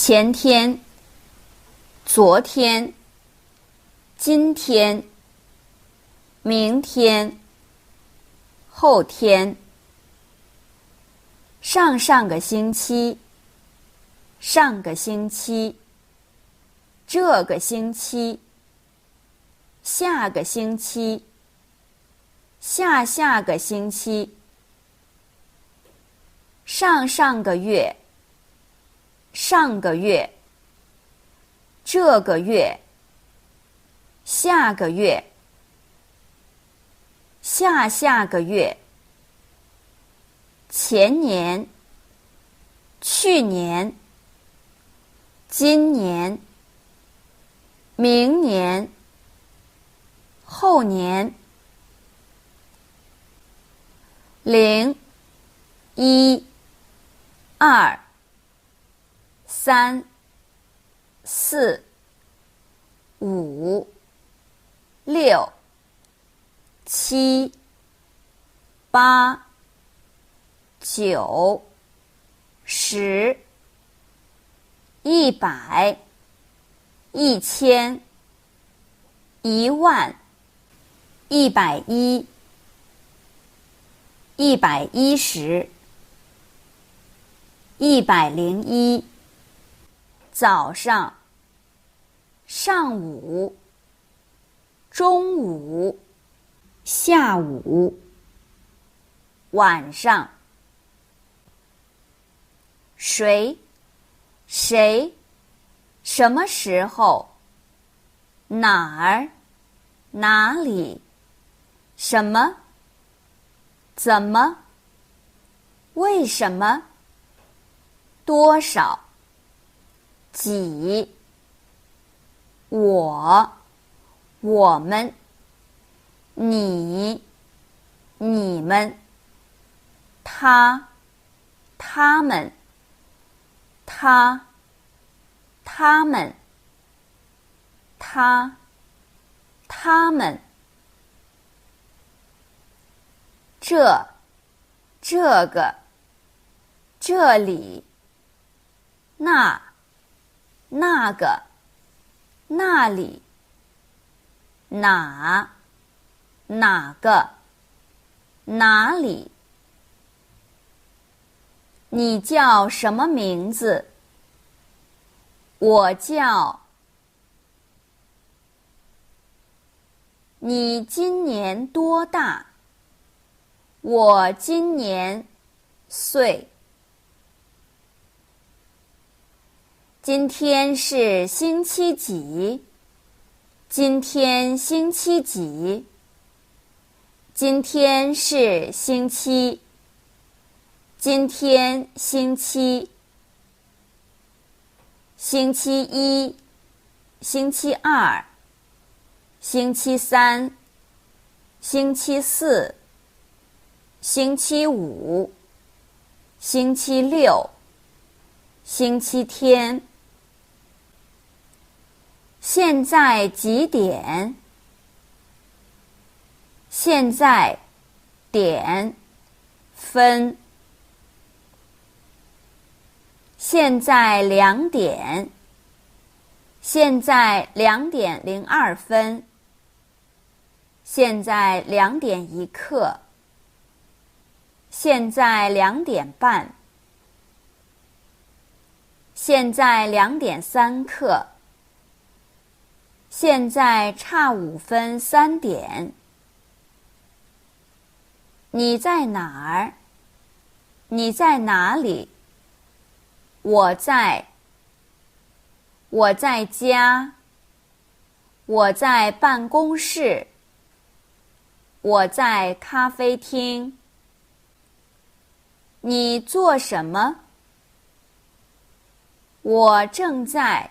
前天、昨天、今天、明天、后天、上上个星期、上个星期、这个星期、下个星期、下下个星期、上上个月。上个月、这个月、下个月、下下个月、前年、去年、今年、明年、后年、零、一、二。三、四、五、六、七、八、九、十、一百、一千、一万、一百一、一百一十、一百零一。早上、上午、中午、下午、晚上。谁？谁？什么时候？哪儿？哪里？什么？怎么？为什么？多少？几？我？我们？你？你们？他？他们？他？他们？他？他们？这？这个？这里？那？那个，那里，哪，哪个，哪里？你叫什么名字？我叫。你今年多大？我今年岁。今天是星期几？今天星期几？今天是星期。今天星期。星期一，星期二，星期三，星期四，星期五，星期六，星期天。现在几点？现在点分。现在两点。现在两点零二分。现在两点一刻。现在两点半。现在两点三刻。现在差五分三点。你在哪儿？你在哪里？我在。我在家。我在办公室。我在咖啡厅。你做什么？我正在。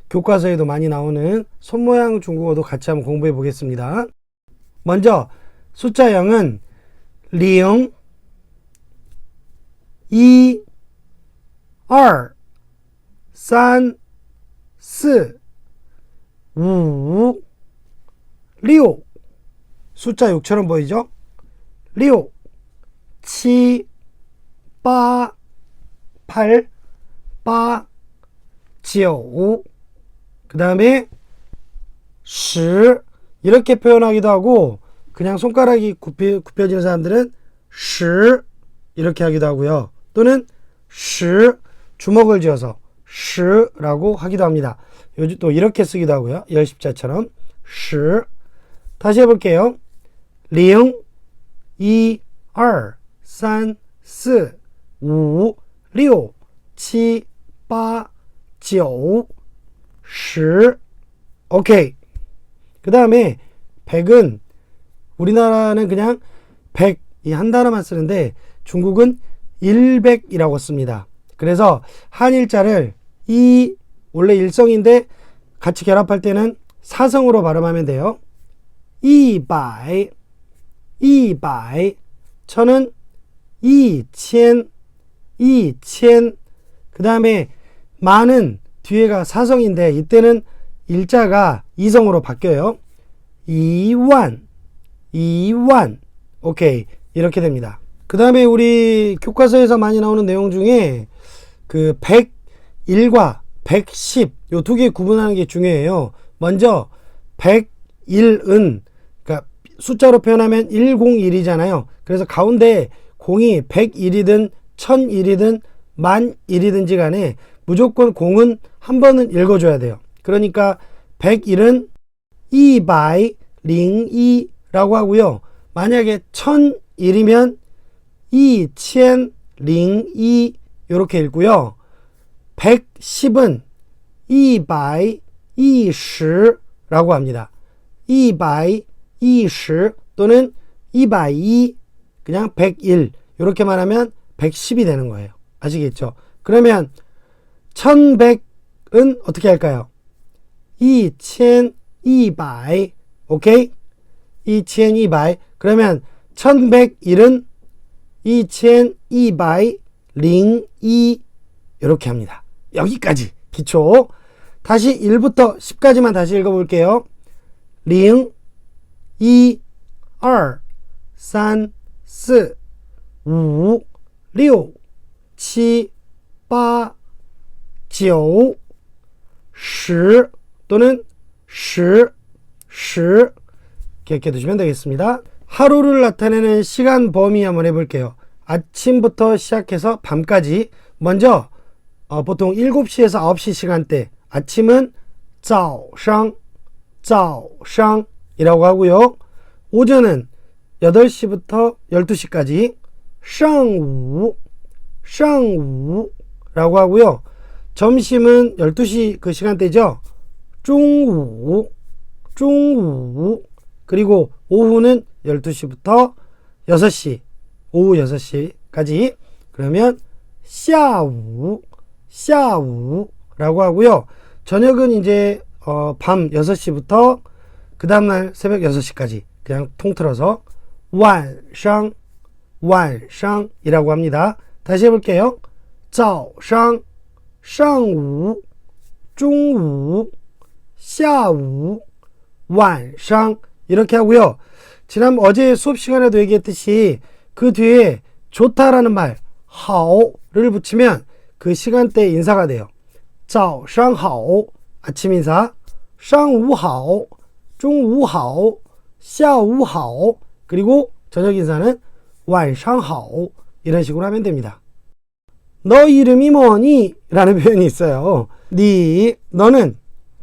교과서에도 많이 나오는 손 모양 중국어도 같이 한번 공부해 보겠습니다. 먼저 숫자 0은 0, 2, 2, 3, 4, 5, 6 숫자 6처럼 보이죠? 6, 7, 8, 8, 8, 9, 그 다음에 10 이렇게 표현하기도 하고 그냥 손가락이 굽혀, 굽혀지는 사람들은 10 이렇게 하기도 하고요. 또는 10 주먹을 쥐어서 10라고 하기도 합니다. 요즘 또 이렇게 쓰기도 하고요. 열십자처럼 10 다시 해볼게요. 0, 2, 2, 3, 4, 5, 6, 7, 8, 9, 10. 오케이. 그 다음에 100은 우리나라는 그냥 100이한 단어만 쓰는데 중국은 100이라고 씁니다. 그래서 한일자를 이 원래 일성인데 같이 결합할 때는 사성으로 발음하면 돼요. 200, 200, 천은 2000, 2000. 그 다음에 만은 뒤에가 사성인데 이때는 일자가 이성으로 바뀌어요. 2만, 2만. 오케이. 이렇게 됩니다. 그 다음에 우리 교과서에서 많이 나오는 내용 중에 그 101과 110, 요 두 개 구분하는 게 중요해요. 먼저 101은 그러니까 숫자로 표현하면 101이잖아요. 그래서 가운데 공이 101이든 1001이든 만 1이든지 간에 무조건 공은 한 번은 읽어줘야 돼요. 그러니까 101은 202라고 하고요. 만약에 1001이면 2002 이렇게 읽고요. 110은 220라고 합니다. 220 또는 202 그냥 101 이렇게 말하면 110이 되는 거예요. 아시겠죠? 그러면 1100은 어떻게 할까요? 2200 오케이? 2200 그러면 1101은 2202 이렇게 합니다. 여기까지 기초. 다시 1부터 10까지만 다시 읽어볼게요. 0, 2, 2, 3, 4, 5, 6, 7, 8, 9, 10 또는 10, 10 기억해 두시면 되겠습니다. 하루를 나타내는 시간 범위 한번 해볼게요. 아침부터 시작해서 밤까지 먼저 어, 보통 7시에서 9시 시간대 아침은 早上 早上이라고 하고요. 오전은 8시부터 12시까지 上午 上午라고 하고요. 점심은 12시 그 시간대죠. 중우, 중우. 그리고 오후는 12시부터 6시, 오후 6시까지. 그러면 샤우, 샤우라고 하고요. 저녁은 이제 어, 밤 6시부터 그 다음날 새벽 6시까지 그냥 통틀어서 완상, 완상이라고 합니다. 다시 해볼게요. 早上 上午中午下午晚上이렇게 하고요. 지난 어제 수업 시간에도 얘기했듯이 그 뒤에 좋다라는 말 하오를 붙이면 그 시간대 인사가 돼요. 早上好 아침 인사 上午好中午好下午好 그리고 저녁 인사는 晚上好 이런 식으로 하면 됩니다. 너 이름이 뭐니? 라는 표현이 있어요. 네 너는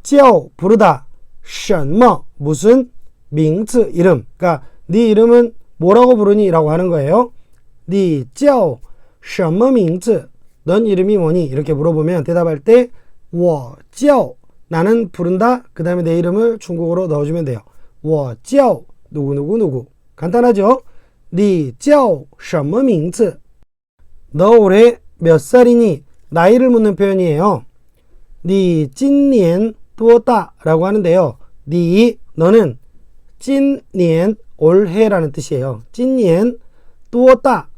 叫 부르다 什么 무슨 名字 이름 그러니까 네 이름은 뭐라고 부르니? 라고 하는 거예요. 네叫什么名字?넌 이름이 뭐니? 이렇게 물어보면 대답할 때 我叫 나는 부른다. 그 다음에 내 이름을 중국어로 넣어주면 돼요. 我叫 누구누구 누구 간단하죠? 你叫什么名字? 너 올해 몇 살이니? 나이를 묻는 표현이에요. 니 찐니엔 또다라고 하는데요. 니 너는 찐니엔 올해라는 뜻이에요. 찐니엔 또다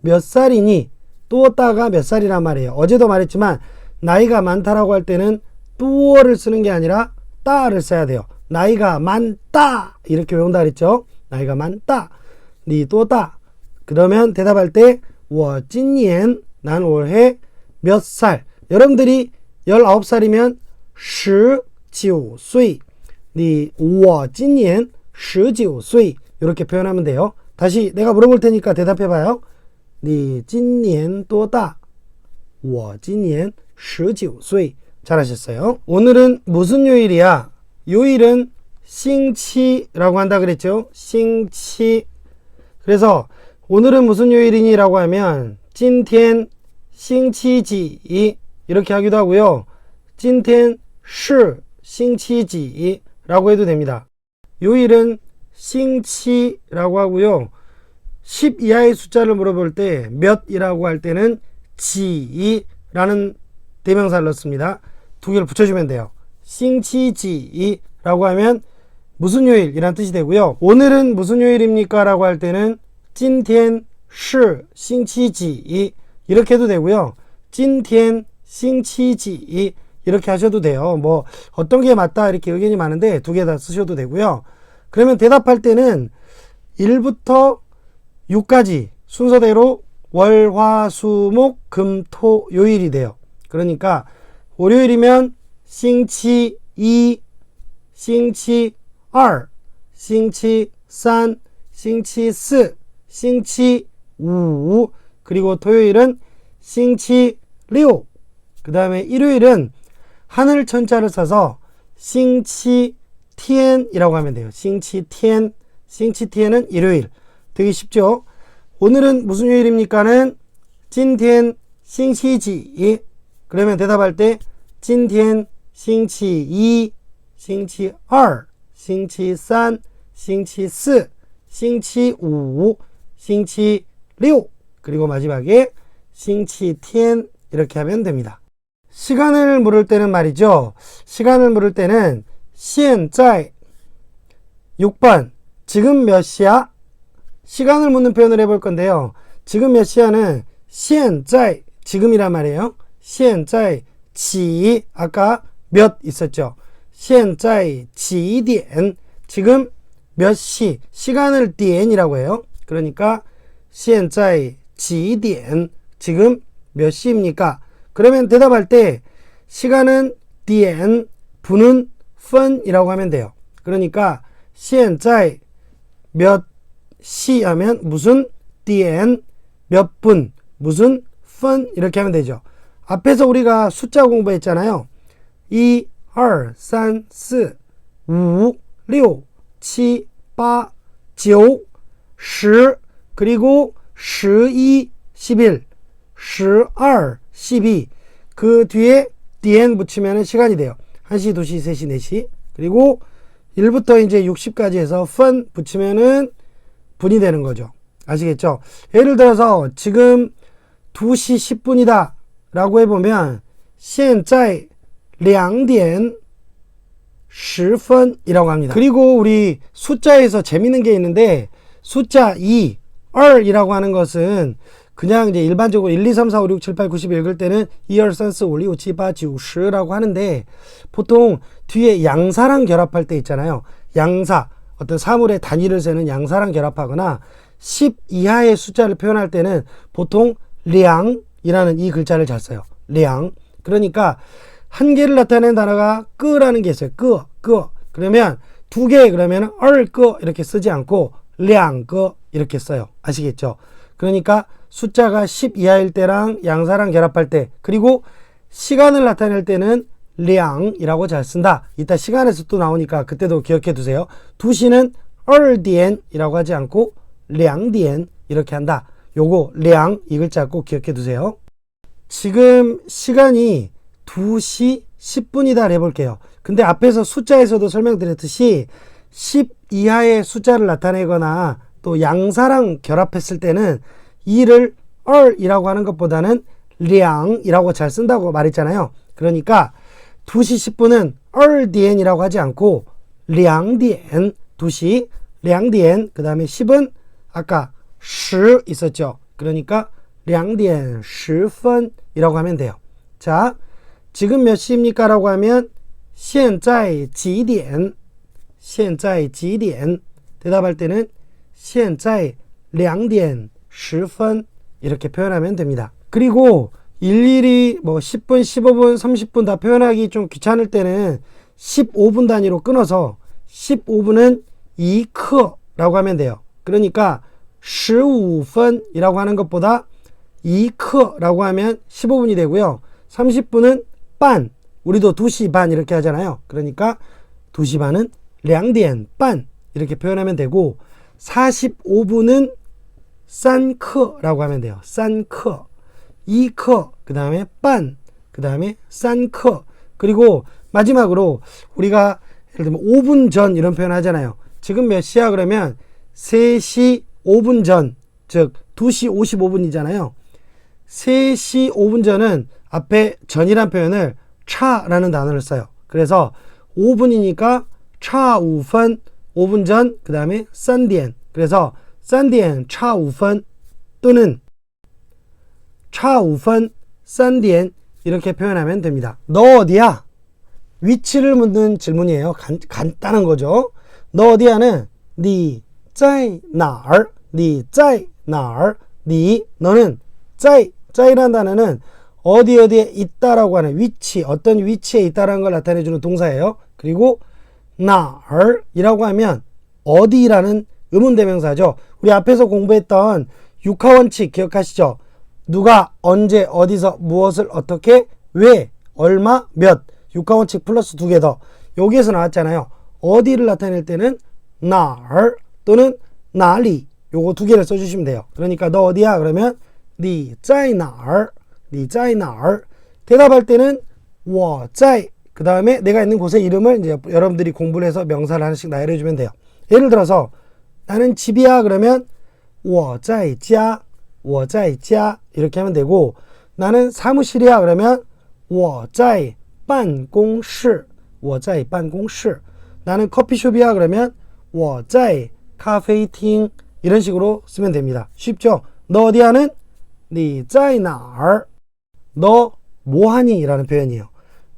몇 살이니? 또다가 몇 살이란 말이에요. 어제도 말했지만 나이가 많다라고 할 때는 뚜어를 쓰는 게 아니라 따를 써야 돼요. 나이가 많다 이렇게 외운다 그랬죠. 나이가 많다. 니 또다. 그러면 대답할 때 워찐니엔 난 올해 몇 살? 여러분들이 19살이면 19岁. 니, 我今年19岁. 이렇게 표현하면 돼요. 다시 내가 물어볼 테니까 대답해 봐요. 니, 今年多大?我今年19岁. 잘하셨어요. 오늘은 무슨 요일이야? 요일은 싱치라고 한다 그랬죠? 싱치. 그래서 오늘은 무슨 요일이니? 라고 하면 찐텐 싱치지 이렇게 하기도 하고요. 찐텐 시 싱치지라고 해도 됩니다. 요일은 싱치라고 하고요. 10 이하의 숫자를 물어볼 때 몇이라고 할 때는 지이라는 대명사를 넣습니다. 두 개를 붙여주면 돼요. 싱치지이라고 하면 무슨 요일이란 뜻이 되고요. 오늘은 무슨 요일입니까? 라고 할 때는 찐텐 시, 싱치지 이렇게 해도 되고요. 찐텐, 싱치지 이렇게 하셔도 돼요. 뭐 어떤 게 맞다 이렇게 의견이 많은데 두 개 다 쓰셔도 되고요. 그러면 대답할 때는 1부터 6까지 순서대로 월, 화, 수, 목, 금, 토, 요일이 돼요. 그러니까 월요일이면 싱치 2, 싱치 2, 싱치 3, 싱치 4, 싱치 五, 그리고 토요일은 星期六, 그 다음에 일요일은 하늘 천자를 써서 星期天이라고 하면 돼요. 星期天, 星期天은 일요일. 되게 쉽죠? 오늘은 무슨 요일입니까는 今天星期几 그러면 대답할 때 今天星期一星期二星期三星期四星期五星期 리오 그리고 마지막에 싱치티엔 이렇게 하면 됩니다. 시간을 물을 때는 말이죠. 시간을 물을 때는 시엔짜이 6번 지금 몇 시야? 시간을 묻는 표현을 해볼 건데요. 지금 몇 시야는 시엔짜이 지금이란 말이에요. 시엔짜이 지 아까 몇 있었죠. 시엔짜이 지디엔 지금 몇 시 시간을 디엔이라고 해요. 그러니까 现在几点 지금 몇 시입니까? 그러면 대답할 때 시간은 点 분은 分이라고 하면 돼요. 그러니까 现在몇 시 하면 무슨 点 몇 분, 무슨 分 이렇게 하면 되죠. 앞에서 우리가 숫자 공부했잖아요. 1, 2, 3, 4, 5, 6, 7, 8, 9, 10, 그리고 11, 11, 12, 12. 그 뒤에 dn 붙이면 시간이 돼요. 1시, 2시, 3시, 4시. 그리고 1부터 이제 60까지 해서 phân 붙이면은 분이 되는 거죠. 아시겠죠? 예를 들어서 지금 2시 10분이다 라고 해보면 现在 2点 10分이라고 합니다. 그리고 우리 숫자에서 재밌는 게 있는데 숫자 2, 2이라고 하는 것은 그냥 이제 일반적으로 1, 2, 3, 4, 5, 6, 7, 8, 90 읽을 때는 2, 2, 3, 4, 5, 6, 7, 8, 9, 10라고 하는데 보통 뒤에 양사랑 결합할 때 있잖아요. 양사, 어떤 사물의 단위를 세는 양사랑 결합하거나 10 이하의 숫자를 표현할 때는 보통 량이라는 이 글자를 잘 써요. 량. 그러니까 한 개를 나타내는 단어가 끄라는 게 있어요. 끄, 끄. 그러면 두 개 그러면 얼, 끄 이렇게 쓰지 않고 량, 끄 이렇게 써요. 아시겠죠? 그러니까 숫자가 10 이하일 때랑 양사랑 결합할 때 그리고 시간을 나타낼 때는 량이라고 잘 쓴다. 이따 시간에서 또 나오니까 그때도 기억해 두세요. 2시는 얼디엔이라고 하지 않고 량디엔 이렇게 한다. 요거 량 이 글자 꼭 기억해 두세요. 지금 시간이 2시 10분이다 해볼게요. 근데 앞에서 숫자에서도 설명드렸듯이 10 이하의 숫자를 나타내거나 또 양사랑 결합했을 때는 이를 얼이라고 하는 것보다는 량이라고 잘 쓴다고 말했잖아요. 그러니까 2시 10분은 2点이라고 하지 않고 2点 2시 2点 그 다음에 10은 아까 10 있었죠. 그러니까 2点 10分이라고 하면 돼요. 자, 지금 몇 시입니까? 라고 하면 现在几点?现在几点? 대답할 때는 现在2点10分 이렇게 표현하면 됩니다. 그리고 일일이 뭐 10분, 15분, 30분 다 표현하기 좀 귀찮을 때는 15분 단위로 끊어서 15분은 2刻라고 하면 돼요. 그러니까 15분이라고 하는 것보다 2刻라고 하면 15분이 되고요. 30분은 반, 우리도 2시 반 이렇게 하잖아요. 그러니까 2시 반은 2点 반 이렇게 표현하면 되고 45분은 싼커라고 하면 돼요. 싼커, 이커, 그 다음에 빤, 그 다음에 싼커. 그리고 마지막으로 우리가 예를 들면 5분 전 이런 표현 하잖아요. 지금 몇 시야? 그러면 3시 5분 전, 즉 2시 55분이잖아요. 3시 5분 전은 앞에 전이란 표현을 차라는 단어를 써요. 그래서 5분이니까 차 5분 5분 전, 그 다음에 산디엔. 그래서 산디엔 차 5분 또는 차 5분 산디엔 이렇게 표현하면 됩니다. 너 어디야? 위치를 묻는 질문이에요. 간, 간단한 거죠. 너 어디야는 니 짜이 나얼 니 짜이 나얼 니 너는 짜이 짜이란 단어는 어디 어디에 있다라고 하는 위치 어떤 위치에 있다라는 걸 나타내주는 동사예요. 그리고 나얼이라고 하면 어디라는 의문 대명사죠. 우리 앞에서 공부했던 육하 원칙 기억하시죠? 누가 언제 어디서 무엇을 어떻게 왜 얼마 몇 육하 원칙 플러스 두 개 더 여기에서 나왔잖아요. 어디를 나타낼 때는 날 또는 나리 요거 두 개를 써주시면 돼요. 그러니까 너 어디야? 그러면 니 짜이 날, 니 짜이 날 대답할 때는 我在 그 다음에 내가 있는 곳의 이름을 이제 여러분들이 공부를 해서 명사를 하나씩 나열해 주면 돼요. 예를 들어서 나는 집이야 그러면 我在家,我在家 이렇게 하면 되고 나는 사무실이야 그러면 我在办公室,我在办公室 나는 커피숍이야 그러면 我在咖啡厅 이런 식으로 쓰면 됩니다. 쉽죠? 너 어디야는 你在哪儿? 너 뭐하니? 라는 표현이에요.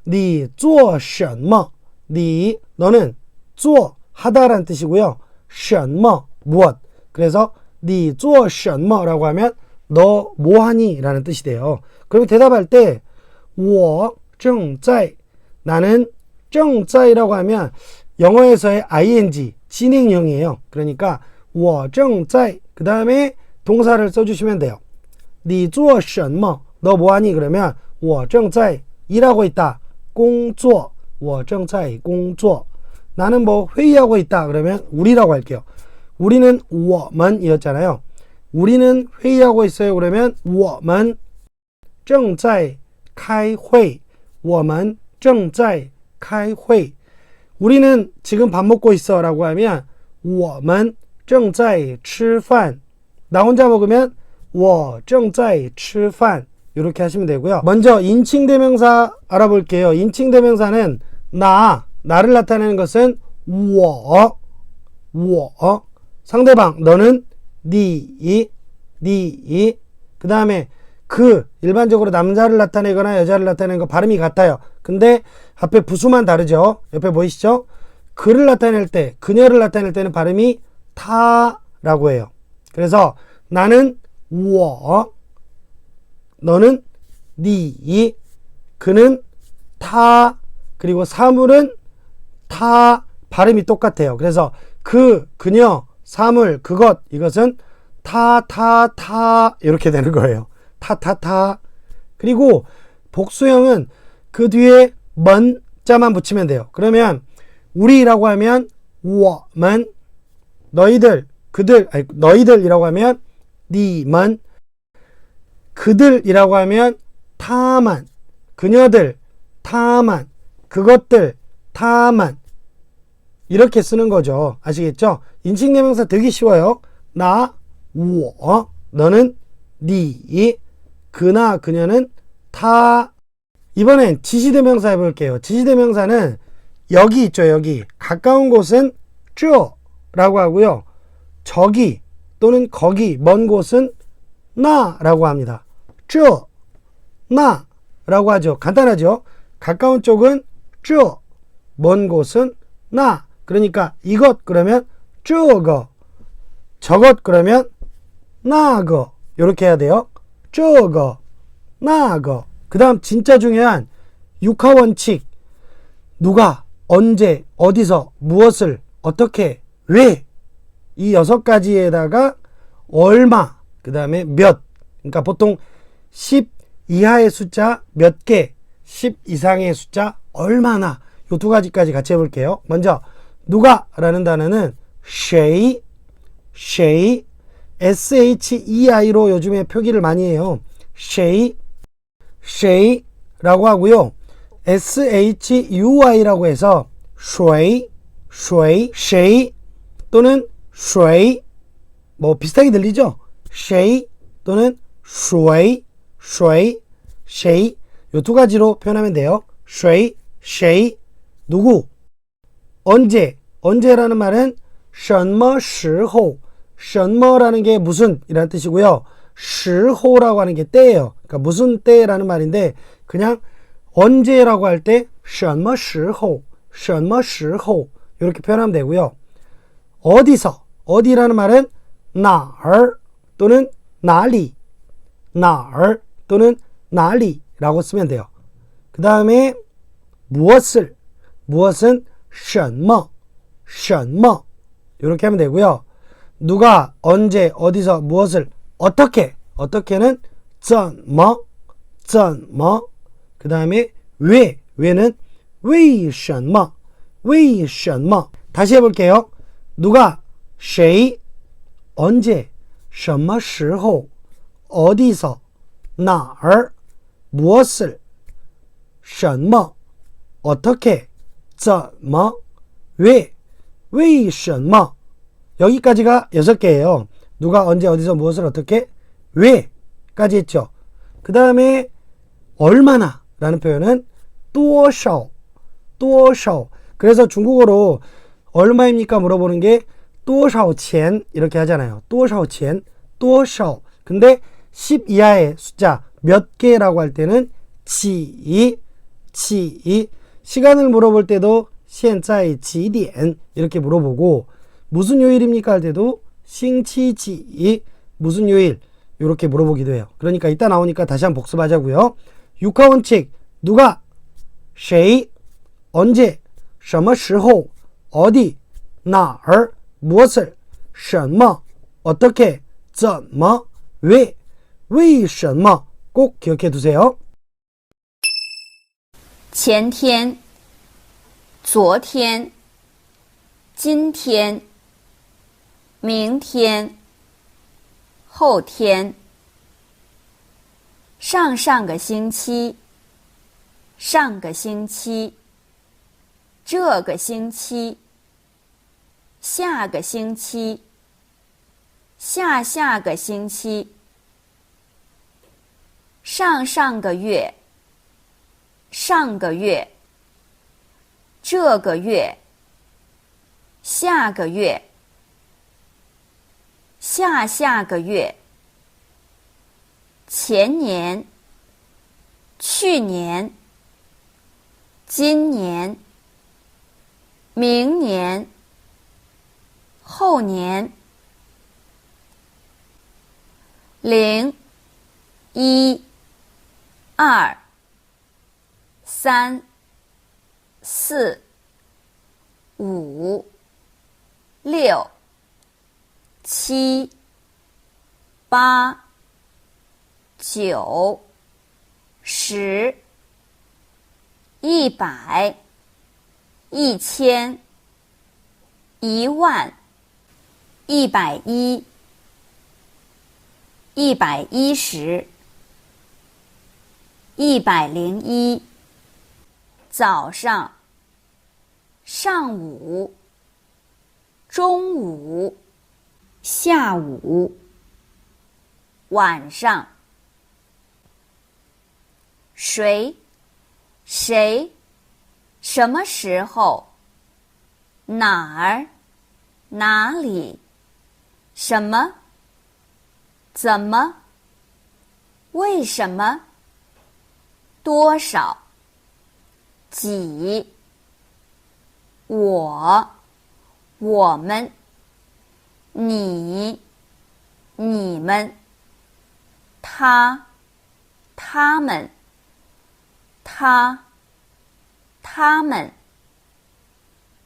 你做什么?你 너는 做 하다라는 뜻이고요. 什么 무엇. 그래서 你做什么 라고 하면 너 뭐하니? 라는 뜻이 돼요. 그럼 대답할 때 我正在 나는 正在라고 하면 영어에서의 ing 진행형이에요. 그러니까 我正在그 다음에 동사를 써주시면 돼요. 你做什么? 너 뭐하니? 그러면 我正在 일하고 있다. 工作我正在工作 나는 뭐 회의하고 있다. 그러면 우리라고 할게요. 우리는 我们이었잖아요. 우리는 회의하고 있어요. 그러면 我们正在开会我们正在开会 우리는 지금 밥 먹고 있어라고 하면 我们正在吃饭 나 혼자 먹으면 我正在吃饭 이렇게 하시면 되고요. 먼저 인칭 대명사 알아볼게요. 인칭 대명사는 나, 나를 나타내는 것은 워, 워. 상대방, 너는 니, 니. 그 다음에 그, 일반적으로 남자를 나타내거나 여자를 나타내는 거 발음이 같아요. 근데 앞에 부수만 다르죠. 옆에 보이시죠? 그를 나타낼 때, 그녀를 나타낼 때는 발음이 타라고 해요. 그래서 나는 워, 너는 니이 그는 타 그리고 사물은 타 발음이 똑같아요. 그래서 그 그녀 사물 그것 이것은 타타타 타, 타 이렇게 되는 거예요. 타타타 타, 타. 그리고 복수형은 그 뒤에 먼 자만 붙이면 돼요. 그러면 우리라고 하면 워만 너희들 그들 아니 너희들이라고 하면 니만 그들이라고 하면 타만, 그녀들, 타만, 그것들, 타만. 이렇게 쓰는 거죠. 아시겠죠? 인칭대명사 되게 쉬워요. 나, 我, 너는, 니, 그나 그녀는 타 이번엔 지시대명사 해볼게요. 지시대명사는 여기 있죠. 여기 가까운 곳은 쭈라고 하고요. 저기 또는 거기 먼 곳은 나라고 합니다. 쭈 나라고 하죠. 간단하죠. 가까운 쪽은 쭈, 먼 곳은 나. 그러니까 이것 그러면 쭈거, 저것 그러면 나거 이렇게 해야 돼요. 쭈거, 나거. 그 다음 진짜 중요한 육하 원칙. 누가, 언제, 어디서, 무엇을, 어떻게, 왜. 이 여섯 가지에다가 얼마, 그 다음에 몇. 그러니까 보통 10 이하의 숫자 몇 개, 10 이상의 숫자 얼마나. 요 두 가지까지 같이 해볼게요. 먼저, 누가 라는 단어는 쉐이, 쉐이, shei로 요즘에 표기를 많이 해요. 쉐이, 쉐이 라고 하고요. shui라고 해서 shui, shui, she 또는 shui 뭐 비슷하게 들리죠? 谁 또는 谁, 谁, 谁 요 두 가지로 표현하면 돼요. 谁,谁 누구 언제 언제라는 말은 什么时候什么라는 게 무슨 이라는 뜻이고요. 时候라고 하는 게 때예요. 그러니까 무슨 때라는 말인데 그냥 언제라고 할 때 什么时候什么时候 이렇게 표현하면 되고요. 어디서 어디라는 말은 哪儿 또는 哪里哪儿 또는 哪里라고 쓰면 돼요. 그 다음에 무엇을 무엇은 什么什么 이렇게 하면 되고요. 누가 언제 어디서 무엇을 어떻게 어떻게는 怎么怎么그 다음에 왜 왜는 为什么为什么 다시 해볼게요. 누가 谁 언제 什么时候 어디서 哪儿 무엇을 什么 어떻게 怎么 왜, 为什么 여기까지가 여섯 개예요. 누가 언제 어디서 무엇을 어떻게 왜까지 했죠. 그 다음에 얼마나 라는 표현은 多少多少 그래서 중국어로 얼마입니까 물어보는 게 多少钱 이렇게 하잖아요. 多少钱多少 근데 10 이하의 숫자 몇 개라고 할 때는 几几 시간을 물어볼 때도 现在几点 이렇게 물어보고 무슨 요일입니까 할 때도 星期几 무슨 요일 이렇게 물어보기도 해요. 그러니까 이따 나오니까 다시 한번 복습하자고요. 육하 원칙 누가 谁 언제 什么时候 어디 哪儿 무엇을 什么 어떻게 怎么 왜 为什么꼭 기억해 두세요. 前天、昨天、今天、明天、后天、上上个星期、上个星期、这个星期、 下个星期、下下个星期、上上个月。上个月、这个月、下个月、下下个月、前年、去年、今年、明年、后年、零、一、二。三、四、五、六、七、八、九、十、一百、一千、一万、一百一、一百一十、一百零一。早上、上午、中午、下午、晚上、谁？谁？什么时候？哪儿？哪里？什么？怎么？为什么？多少？几？我？我们？你？你们？他？他们？他？他们？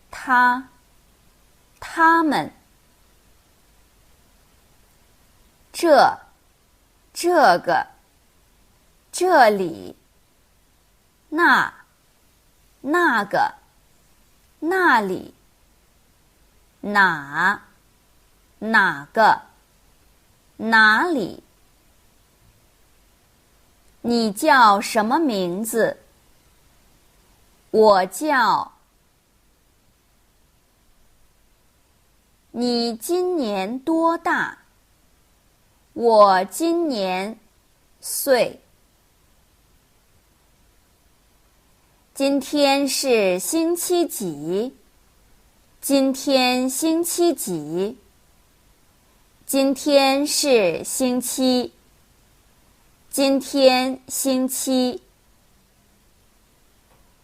他？他们？这？这个？这里？那？那个？那里？哪？哪个？哪里？你叫什么名字？我叫。你今年多大？我今年岁。今天是星期几？今天星期几？今天是星期。今天星期。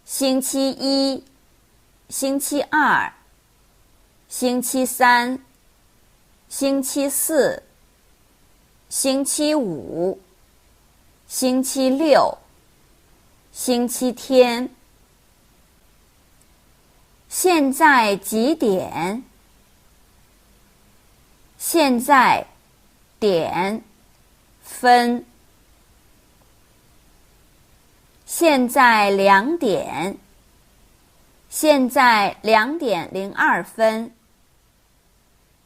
星期一，星期二，星期三，星期四，星期五，星期六，星期天。现在几点？现在点分。现在两点。现在两点零二分。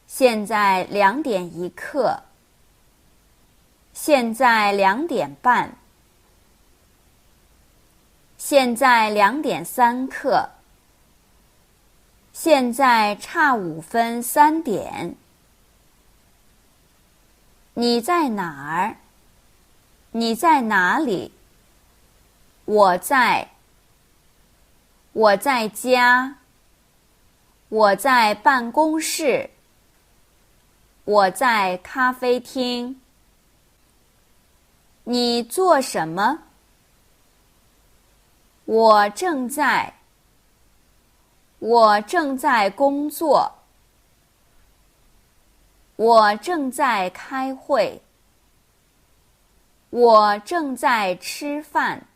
现在两点一刻。现在两点半。现在两点三刻。现在差五分三点。你在哪儿？你在哪里？我在。我在家。我在办公室。我在咖啡厅。你做什么？我正在。我正在工作。我正在开会。我正在吃饭。